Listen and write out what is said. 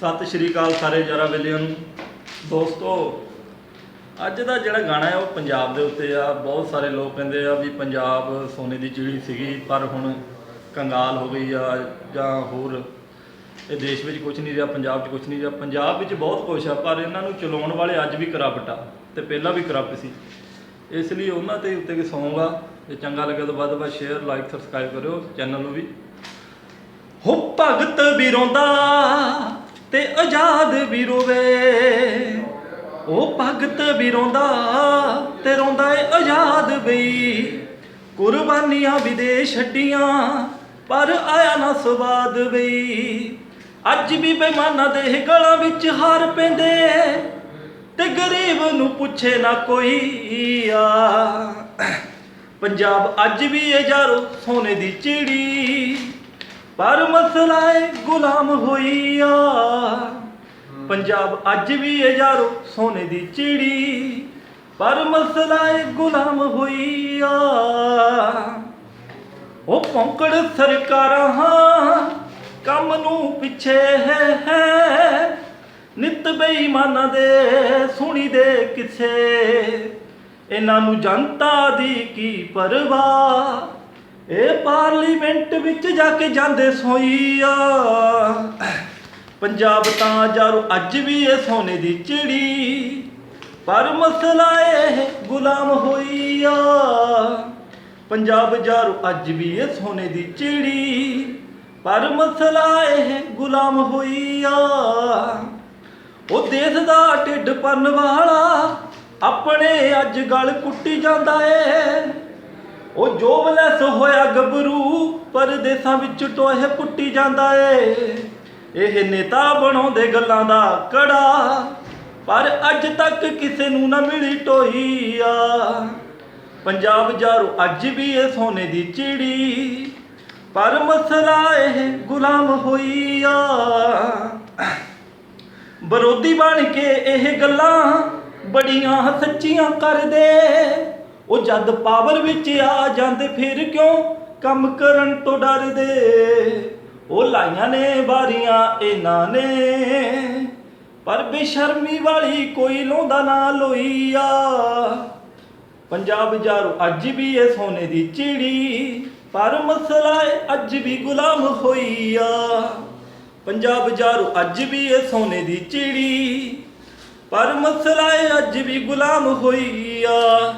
ਸਤਿ ਸ਼੍ਰੀ ਅਕਾਲ ਸਾਰੇ ਜਰਾ ਵੇਲਿਆਂ ਨੂੰ। ਦੋਸਤੋ, ਅੱਜ ਦਾ ਜਿਹੜਾ ਗਾਣਾ ਹੈ ਉਹ ਪੰਜਾਬ ਦੇ ਉੱਤੇ ਆ। ਬਹੁਤ ਸਾਰੇ ਲੋਕ ਕਹਿੰਦੇ ਆ ਵੀ ਪੰਜਾਬ ਸੋਨੇ ਦੀ ਚਿੜੀ ਸੀਗੀ, ਪਰ ਹੁਣ ਕੰਗਾਲ ਹੋ ਗਈ ਆ ਜਾਂ ਹੋਰ। ਇਹ ਦੇਸ਼ ਵਿੱਚ ਕੁਝ ਨਹੀਂ ਰਿਹਾ, ਪੰਜਾਬ 'ਚ ਕੁਝ ਨਹੀਂ ਰਿਹਾ। ਪੰਜਾਬ ਵਿੱਚ ਬਹੁਤ ਕੁਝ ਆ, ਪਰ ਇਹਨਾਂ ਨੂੰ ਚਲਾਉਣ ਵਾਲੇ ਅੱਜ ਵੀ ਕਰਪਟ ਆ ਤੇ ਪਹਿਲਾਂ ਵੀ ਕਰਪਟ ਸੀ। ਇਸ ਲਈ ਉਹਨਾਂ ਤੇ ਉੱਤੇ ਕਿ ਸੌਂਗ ਆ। ਜੇ ਚੰਗਾ ਲੱਗੇ ਤਾਂ ਵੱਧ ਤੋਂ ਵੱਧ ਸ਼ੇਅਰ ਲਾਈਕ ਸਬਸਕ੍ਰਾਈਬ ਕਰਿਓ ਚੈਨਲ ਨੂੰ ਵੀ। ਹੋ ਭਗਤ ਵੀ ਰੋਂਦਾ ਤੇ ਆਜ਼ਾਦ ਵੀ। ਰੋਵੇ ਉਹ ਭਗਤ ਵੀ ਰੋਂਦਾ ਤੇ ਰੋਂਦਾ ਏ ਆਜ਼ਾਦ ਬਈ। ਕੁਰਬਾਨੀਆਂ ਵੀ ਦੇ ਛੱਡੀਆਂ ਪਰ ਆਇਆ ਨਾ ਸਵਾਦ ਬਈ। ਅੱਜ ਵੀ ਬੇਮਾਨਾਂ ਦੇ ਗਲਾਂ ਵਿੱਚ ਹਾਰ ਪੈਂਦੇ ਤੇ ਗਰੀਬ ਨੂੰ ਪੁੱਛੇ ਨਾ ਕੋਈ ਆ। ਪੰਜਾਬ ਅੱਜ ਵੀ ਇਹ ਯਾਰੋ ਸੋਨੇ ਦੀ ਚਿੜੀ। ਪਰ ਮਸਲਾ ਏ ਗੁਲਾਮ ਹੋਈ ਆ। ਪੰਜਾਬ ਅੱਜ ਵੀ ਇਹ ਯਾਰੋ ਸੋਨੇ ਦੀ ਚਿੜੀ। ਪਰ ਮਸਲਾ ਏ ਗੁਲਾਮ ਹੋਈ ਆ। ਉਹ ਪੌਂਕੜ ਸਰਕਾਰਾਂ ਹਾਂ ਕੰਮ ਨੂੰ ਪਿੱਛੇ ਹੈ ਹੈ। ਨਿਤ ਬੇਈਮਾਨਾਂ ਦੇ ਸੁਣੀ ਦੇ ਕਿਸੇ। ਇਹਨਾਂ ਨੂੰ ਜਨਤਾ ਦੀ ਕੀ ਪਰਵਾਹ? ਇਹ ਪਾਰਲੀਮੈਂਟ ਵਿੱਚ ਜਾ ਕੇ ਜਾਂਦੇ ਸੋਈਆ। ਪੰਜਾਬ ਤਾਂ ਯਾਰੋ ਅੱਜ ਵੀ ਇਹ ਸੋਨੇ ਦੀ ਚਿੜੀ। ਪਰ ਮਸਲਾ ਇਹ ਗੁਲਾਮ ਹੋਈਆ। ਪੰਜਾਬ ਯਾਰੋ ਅੱਜ ਵੀ ਇਹ ਸੋਨੇ ਦੀ ਚਿੜੀ। ਪਰ ਮਸਲਾ ਇਹ ਗੁਲਾਮ ਹੋਈਆ। ਉਹ ਦੇਸ਼ ਦਾ ਢਿੱਡ ਪੰਨ ਵਾਲਾ ਆਪਣੇ ਅੱਜ ਗਲ ਕੁੱਟੀ ਜਾਂਦਾ ਏ। ਉਹ ਜੋਬਲੈਸ ਹੋਇਆ ਗੱਭਰੂ, ਪਰਦੇਸਾਂ ਵਿੱਚ ਟੋਹੇ ਪੁੱਟੀ ਜਾਂਦਾ ਏ। ਇਹ ਨੇਤਾ ਬਣਾਉਂਦੇ ਗੱਲਾਂ ਦਾ ਕੜਾ, ਪਰ ਅੱਜ ਤੱਕ ਕਿਸੇ ਨੂੰ ਨਾ ਮਿਲੀ ਟੋਈ ਆ ਪੰਜਾਬ ਜਾਰੂ, ਅੱਜ ਵੀ ਇਹ ਸੋਨੇ ਦੀ ਚਿੜੀ, ਪਰ ਮਸਲਾ ਇਹ ਗੁਲਾਮ ਹੋਈ ਆ ਵਿਰੋਧੀ ਬਣ ਕੇ ਇਹ ਗੱਲਾਂ ਬੜੀਆਂ ਸੱਚੀਆਂ ਕਰਦੇ। ਉਹ ਜਦ ਪਾਵਰ ਵਿੱਚ ਆ ਜਾਂਦੇ ਫਿਰ ਕਿਉਂ ਕੰਮ ਕਰਨ ਤੋਂ ਡਰਦੇ? ਉਹ ਲਾਈਆਂ ਨੇ ਵਾਰੀਆਂ, ਇਹਨਾਂ ਨੇ। ਪਰ ਬੇਸ਼ਰਮੀ ਵਾਲੀ ਕੋਈ ਲੋਂਦਾ ਨਾ ਲੋਈ ਪੰਜਾਬ ਜਾਰੂ, ਅੱਜ ਵੀ ਇਹ ਸੋਨੇ ਦੀ ਚਿੜੀ, ਪਰ ਮਸਲਾ ਏ ਅੱਜ ਵੀ ਗੁਲਾਮ ਹੋਈ ਆ ਪੰਜਾਬ ਜਾਰੂ, ਅੱਜ ਵੀ ਇਹ ਸੋਨੇ ਦੀ ਚਿੜੀ, ਪਰ ਮਸਲਾ ਏ ਅੱਜ ਵੀ ਗੁਲਾਮ ਹੋਈ ਆ